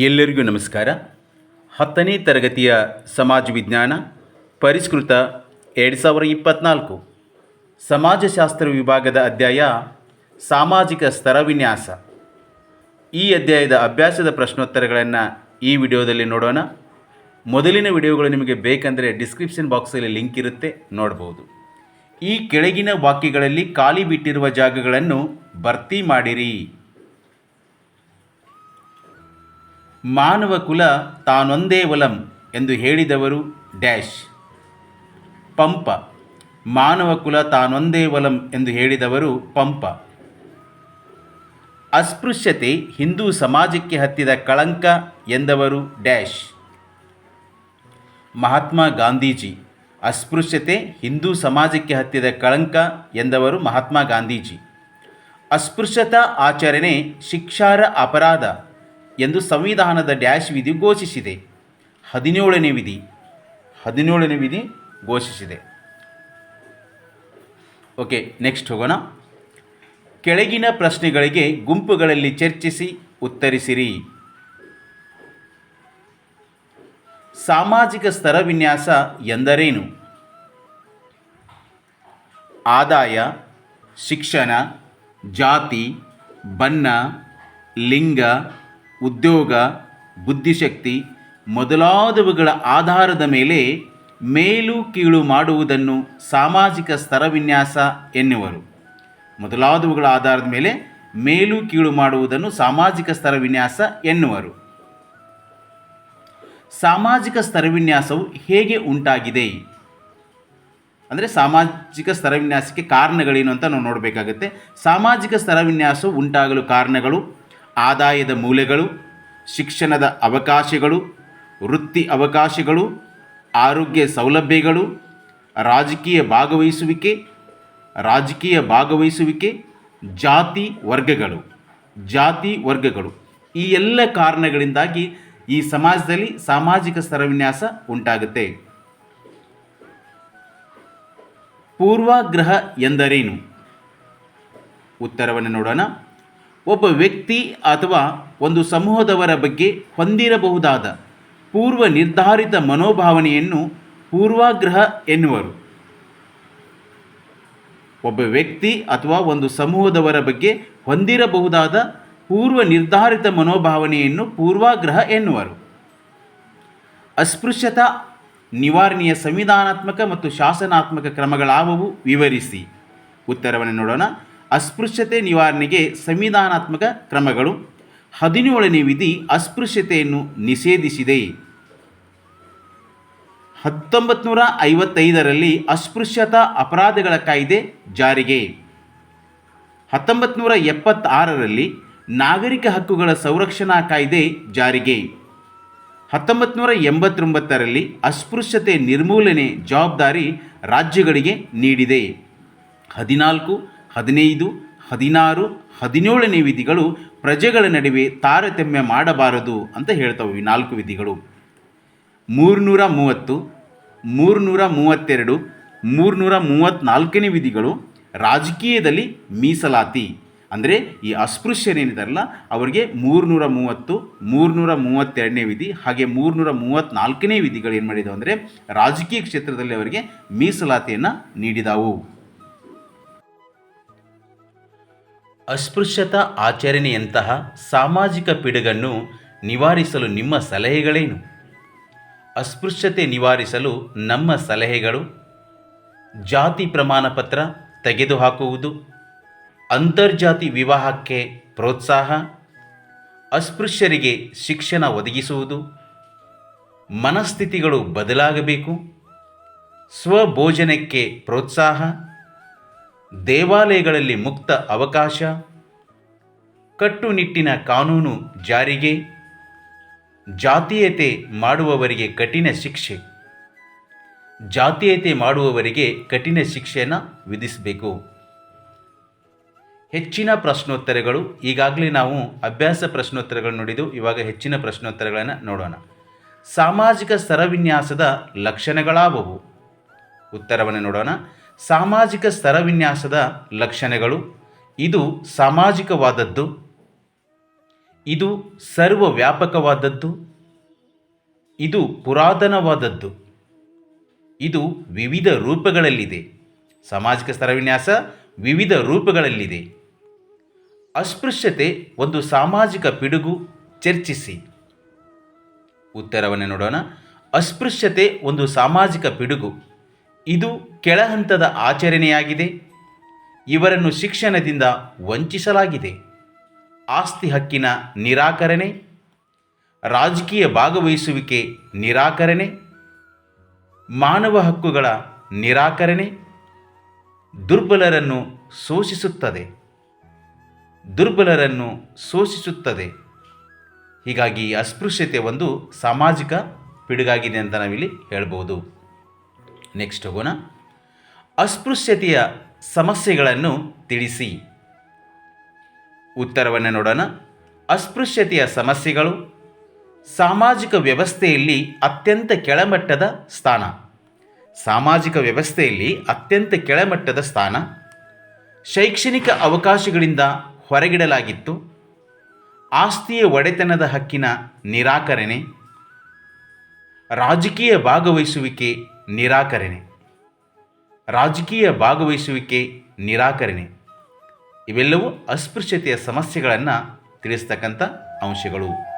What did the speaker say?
ಎಲ್ಲರಿಗೂ ನಮಸ್ಕಾರ. ಹತ್ತನೇ ತರಗತಿಯ ಸಮಾಜ ವಿಜ್ಞಾನ ಪರಿಷ್ಕೃತ ಎರಡು ಸಾವಿರ ಇಪ್ಪತ್ತ್ನಾಲ್ಕು ಸಮಾಜಶಾಸ್ತ್ರ ವಿಭಾಗದ ಅಧ್ಯಾಯ, ಸಾಮಾಜಿಕ ಸ್ತರ ವಿನ್ಯಾಸ. ಈ ಅಧ್ಯಾಯದ ಅಭ್ಯಾಸದ ಪ್ರಶ್ನೋತ್ತರಗಳನ್ನು ಈ ವಿಡಿಯೋದಲ್ಲಿ ನೋಡೋಣ. ಮೊದಲಿನ ವಿಡಿಯೋಗಳು ನಿಮಗೆ ಬೇಕಂದರೆ ಡಿಸ್ಕ್ರಿಪ್ಷನ್ ಬಾಕ್ಸಲ್ಲಿ ಲಿಂಕ್ ಇರುತ್ತೆ, ನೋಡ್ಬೋದು. ಈ ಕೆಳಗಿನ ವಾಕ್ಯಗಳಲ್ಲಿ ಖಾಲಿ ಬಿಟ್ಟಿರುವ ಜಾಗಗಳನ್ನು ಭರ್ತಿ ಮಾಡಿರಿ. ಮಾನವ ಕುಲ ತಾನೊಂದೇ ಒಲಂ ಎಂದು ಹೇಳಿದವರು ಡ್ಯಾಶ್. ಪಂಪ. ಮಾನವ ಕುಲ ತಾನೊಂದೇ ಒಲಂ ಎಂದು ಹೇಳಿದವರು ಪಂಪ. ಅಸ್ಪೃಶ್ಯತೆ ಹಿಂದೂ ಸಮಾಜಕ್ಕೆ ಹತ್ತಿದ ಕಳಂಕ ಎಂದವರು ಡ್ಯಾಶ್. ಮಹಾತ್ಮ ಗಾಂಧೀಜಿ. ಅಸ್ಪೃಶ್ಯತೆ ಹಿಂದೂ ಸಮಾಜಕ್ಕೆ ಹತ್ತಿದ ಕಳಂಕ ಎಂದವರು ಮಹಾತ್ಮ ಗಾಂಧೀಜಿ. ಅಸ್ಪೃಶ್ಯತಾ ಆಚರಣೆ ಶಿಕ್ಷಾರ ಅಪರಾಧ. ಎಂದು ಸಂವಿಧಾನದ ಡ್ಯಾಶ್ ವಿಧಿ ಘೋಷಿಸಿದೆ. ಹದಿನೇಳನೇ ವಿಧಿ. ಹದಿನೇಳನೇ ವಿಧಿ ಘೋಷಿಸಿದೆ. ಓಕೆ, ನೆಕ್ಸ್ಟ್ ಹೋಗೋಣ. ಕೆಳಗಿನ ಪ್ರಶ್ನೆಗಳಿಗೆ ಗುಂಪುಗಳಲ್ಲಿ ಚರ್ಚಿಸಿ ಉತ್ತರಿಸಿರಿ. ಸಾಮಾಜಿಕ ಸ್ತರ ವಿನ್ಯಾಸ ಎಂದರೇನು? ಆದಾಯ, ಶಿಕ್ಷಣ, ಜಾತಿ, ಬಣ್ಣ, ಲಿಂಗ ಉದ್ಯೋಗ, ಬುದ್ಧಿಶಕ್ತಿ ಮೊದಲಾದವುಗಳ ಆಧಾರದ ಮೇಲೆ ಮೇಲು ಕೀಳು ಮಾಡುವುದನ್ನು ಸಾಮಾಜಿಕ ಸ್ತರವಿನ್ಯಾಸ ಎನ್ನುವರು. ಮೊದಲಾದವುಗಳ ಆಧಾರದ ಮೇಲೆ ಮೇಲು ಕೀಳು ಮಾಡುವುದನ್ನು ಸಾಮಾಜಿಕ ಸ್ತರವಿನ್ಯಾಸ ಎನ್ನುವರು. ಸಾಮಾಜಿಕ ಸ್ತರವಿನ್ಯಾಸವು ಹೇಗೆ ಉಂಟಾಗಿದೆ? ಅಂದರೆ ಸಾಮಾಜಿಕ ಸ್ತರವಿನ್ಯಾಸಕ್ಕೆ ಕಾರಣಗಳೇನು ಅಂತ ನಾವು ನೋಡಬೇಕಾಗುತ್ತೆ. ಸಾಮಾಜಿಕ ಸ್ತರವಿನ್ಯಾಸವು ಉಂಟಾಗಲು ಕಾರಣಗಳು ಆದಾಯದ ಮೂಲೆಗಳು, ಶಿಕ್ಷಣದ ಅವಕಾಶಗಳು, ವೃತ್ತಿ ಅವಕಾಶಗಳು, ಆರೋಗ್ಯ ಸೌಲಭ್ಯಗಳು, ರಾಜಕೀಯ ಭಾಗವಹಿಸುವಿಕೆ ರಾಜಕೀಯ ಭಾಗವಹಿಸುವಿಕೆ, ಜಾತಿ ವರ್ಗಗಳು ಜಾತಿ ವರ್ಗಗಳು. ಈ ಎಲ್ಲ ಕಾರಣಗಳಿಂದಾಗಿ ಈ ಸಮಾಜದಲ್ಲಿ ಸಾಮಾಜಿಕ ಸ್ತರವಿನ್ಯಾಸ ಉಂಟಾಗುತ್ತೆ. ಪೂರ್ವಾಗ್ರಹ ಎಂದರೇನು? ಉತ್ತರವನ್ನು ನೋಡೋಣ. ಒಬ್ಬ ವ್ಯಕ್ತಿ ಅಥವಾ ಒಂದು ಸಮೂಹದವರ ಬಗ್ಗೆ ಹೊಂದಿರಬಹುದಾದ ಪೂರ್ವ ನಿರ್ಧಾರಿತ ಮನೋಭಾವನೆಯನ್ನು ಪೂರ್ವಾಗ್ರಹ ಎನ್ನುವರು. ಒಬ್ಬ ವ್ಯಕ್ತಿ ಅಥವಾ ಒಂದು ಸಮೂಹದವರ ಬಗ್ಗೆ ಹೊಂದಿರಬಹುದಾದ ಪೂರ್ವ ನಿರ್ಧಾರಿತ ಮನೋಭಾವನೆಯನ್ನು ಪೂರ್ವಾಗ್ರಹ ಎನ್ನುವರು. ಅಸ್ಪೃಶ್ಯತಾ, ನಿವಾರಣೆಯ ಸಂವಿಧಾನಾತ್ಮಕ ಮತ್ತು ಶಾಸನಾತ್ಮಕ ಕ್ರಮಗಳಾವವು ವಿವರಿಸಿ. ಉತ್ತರವನ್ನು ನೋಡೋಣ. ಅಸ್ಪೃಶ್ಯತೆ ನಿವಾರಣೆಗೆ ಸಂವಿಧಾನಾತ್ಮಕ ಕ್ರಮಗಳು. ಹದಿನೇಳನೇ ವಿಧಿ ಅಸ್ಪೃಶ್ಯತೆಯನ್ನು ನಿಷೇಧಿಸಿದೆ. ಹತ್ತೊಂಬತ್ತು ನೂರ ಐವತ್ತೈದರಲ್ಲಿ ಅಸ್ಪೃಶ್ಯತಾ ಅಪರಾಧಗಳ ಕಾಯ್ದೆ ಜಾರಿಗೆ. ಹತ್ತೊಂಬತ್ತು ಎಪ್ಪತ್ತಾರರಲ್ಲಿ ನಾಗರಿಕ ಹಕ್ಕುಗಳ ಸಂರಕ್ಷಣಾ ಕಾಯ್ದೆ ಜಾರಿಗೆ. ಹತ್ತೊಂಬತ್ತು ನೂರ ಎಂಬತ್ತೊಂಬತ್ತರಲ್ಲಿ ಅಸ್ಪೃಶ್ಯತೆ ನಿರ್ಮೂಲನೆ ಜವಾಬ್ದಾರಿ ರಾಜ್ಯಗಳಿಗೆ ನೀಡಿದೆ. ಹದಿನಾಲ್ಕು ಹದಿನೈದು, ಹದಿನಾರು, ಹದಿನೇಳನೇ ವಿಧಿಗಳು ಪ್ರಜೆಗಳ ನಡುವೆ ತಾರತಮ್ಯ ಮಾಡಬಾರದು ಅಂತ ಹೇಳ್ತಾವೆ ಈ ನಾಲ್ಕು ವಿಧಿಗಳು. ಮೂರುನೂರ ಮೂವತ್ತು, ಮೂರುನೂರ ಮೂವತ್ತೆರಡು, ಮೂರುನೂರ ಮೂವತ್ತ್ನಾಲ್ಕನೇ ವಿಧಿಗಳು ರಾಜಕೀಯದಲ್ಲಿ ಮೀಸಲಾತಿ. ಅಂದರೆ ಈ ಅಸ್ಪೃಶ್ಯರೇನಿದಾರಲ್ಲ, ಅವರಿಗೆ ಮೂರುನೂರ ಮೂವತ್ತು, ಮೂರುನೂರ ಮೂವತ್ತೆರಡನೇ ವಿಧಿ, ಹಾಗೆ ಮೂರುನೂರ ಮೂವತ್ತ್ನಾಲ್ಕನೇ ವಿಧಿಗಳು ಏನು ಮಾಡಿದವು ಅಂದರೆ ರಾಜಕೀಯ ಕ್ಷೇತ್ರದಲ್ಲಿ ಅವರಿಗೆ ಮೀಸಲಾತಿಯನ್ನು ನೀಡಿದವು. ಅಸ್ಪೃಶ್ಯತಾ ಆಚರಣೆಯಂತಹ ಸಾಮಾಜಿಕ ಪಿಡುಗನ್ನು ನಿವಾರಿಸಲು ನಿಮ್ಮ ಸಲಹೆಗಳೇನು? ಅಸ್ಪೃಶ್ಯತೆ ನಿವಾರಿಸಲು ನಮ್ಮ ಸಲಹೆಗಳು? ಜಾತಿ ಪ್ರಮಾಣ ಪತ್ರ ತೆಗೆದುಹಾಕುವುದು? ಅಂತರ್ಜಾತಿ ವಿವಾಹಕ್ಕೆ ಪ್ರೋತ್ಸಾಹ? ಅಸ್ಪೃಶ್ಯರಿಗೆ ಶಿಕ್ಷಣ ಒದಗಿಸುವುದು? ಮನಸ್ಥಿತಿಗಳು ಬದಲಾಗಬೇಕು? ಸ್ವಭೋಜನಕ್ಕೆ ಪ್ರೋತ್ಸಾಹ? ದೇವಾಲಯಗಳಲ್ಲಿ ಮುಕ್ತ ಅವಕಾಶ, ಕಟ್ಟುನಿಟ್ಟಿನ ಕಾನೂನು ಜಾರಿಗೆ, ಜಾತೀಯತೆ ಮಾಡುವವರಿಗೆ ಕಠಿಣ ಶಿಕ್ಷೆ. ಜಾತೀಯತೆ ಮಾಡುವವರಿಗೆ ಕಠಿಣ ಶಿಕ್ಷೆಯನ್ನು ವಿಧಿಸಬೇಕು. ಹೆಚ್ಚಿನ ಪ್ರಶ್ನೋತ್ತರಗಳು, ಈಗಾಗಲೇ ನಾವು ಅಭ್ಯಾಸ ಪ್ರಶ್ನೋತ್ತರಗಳನ್ನು ನೋಡಿದ್ದು ಇವಾಗ ಹೆಚ್ಚಿನ ಪ್ರಶ್ನೋತ್ತರಗಳನ್ನು ನೋಡೋಣ. ಸಾಮಾಜಿಕ ಸ್ತರವಿನ್ಯಾಸದ ಲಕ್ಷಣಗಳಾವವು? ಉತ್ತರವನ್ನು ನೋಡೋಣ. ಸಾಮಾಜಿಕ ಸ್ತರವಿನ್ಯಾಸದ ಲಕ್ಷಣಗಳು. ಇದು ಸಾಮಾಜಿಕವಾದದ್ದು. ಇದು ಸರ್ವವ್ಯಾಪಕವಾದದ್ದು. ಇದು ಪುರಾತನವಾದದ್ದು. ಇದು ವಿವಿಧ ರೂಪಗಳಲ್ಲಿದೆ. ಸಾಮಾಜಿಕ ಸ್ತರವಿನ್ಯಾಸ ವಿವಿಧ ರೂಪಗಳಲ್ಲಿದೆ. ಅಸ್ಪೃಶ್ಯತೆ ಒಂದು ಸಾಮಾಜಿಕ ಪಿಡುಗು. ಚರ್ಚಿಸಿ. ಉತ್ತರವನ್ನು ನೋಡೋಣ. ಅಸ್ಪೃಶ್ಯತೆ ಒಂದು ಸಾಮಾಜಿಕ ಪಿಡುಗು. ಇದು ಕೆಳಹಂತದ ಆಚರಣೆಯಾಗಿದೆ. ಇವರನ್ನು ಶಿಕ್ಷಣದಿಂದ ವಂಚಿಸಲಾಗಿದೆ. ಆಸ್ತಿ ಹಕ್ಕಿನ ನಿರಾಕರಣೆ, ರಾಜಕೀಯ ಭಾಗವಹಿಸುವಿಕೆ ನಿರಾಕರಣೆ, ಮಾನವ ಹಕ್ಕುಗಳ ನಿರಾಕರಣೆ ದುರ್ಬಲರನ್ನು ಶೋಷಿಸುತ್ತದೆ. ದುರ್ಬಲರನ್ನು ಶೋಷಿಸುತ್ತದೆ. ಹೀಗಾಗಿ ಅಸ್ಪೃಶ್ಯತೆ ಒಂದು ಸಾಮಾಜಿಕ ಪಿಡುಗಾಗಿದೆ ಅಂತ ನಾವಿಲ್ಲಿ ಹೇಳ್ಬೋದು. ನೆಕ್ಸ್ಟ್ ಹೋಗೋಣ. ಅಸ್ಪೃಶ್ಯತೆಯ ಸಮಸ್ಯೆಗಳನ್ನು ತಿಳಿಸಿ. ಉತ್ತರವನ್ನು ನೋಡೋಣ. ಅಸ್ಪೃಶ್ಯತೆಯ ಸಮಸ್ಯೆಗಳು ಸಾಮಾಜಿಕ ವ್ಯವಸ್ಥೆಯಲ್ಲಿ ಅತ್ಯಂತ ಕೆಳಮಟ್ಟದ ಸ್ಥಾನ. ಸಾಮಾಜಿಕ ವ್ಯವಸ್ಥೆಯಲ್ಲಿ ಅತ್ಯಂತ ಕೆಳಮಟ್ಟದ ಸ್ಥಾನ. ಶೈಕ್ಷಣಿಕ ಅವಕಾಶಗಳಿಂದ ಹೊರಗಿಡಲಾಗಿತ್ತು. ಆಸ್ತಿಯ ಒಡೆತನದ ಹಕ್ಕಿನ ನಿರಾಕರಣೆ. ರಾಜಕೀಯ ಭಾಗವಹಿಸುವಿಕೆ ನಿರಾಕರಣೆ. ರಾಜಕೀಯ ಭಾಗವಹಿಸುವಿಕೆ ನಿರಾಕರಣೆ. ಇವೆಲ್ಲವೂ ಅಸ್ಪೃಶ್ಯತೆಯ ಸಮಸ್ಯೆಗಳನ್ನು ತಿಳಿಸ್ತಕ್ಕಂಥ ಅಂಶಗಳು.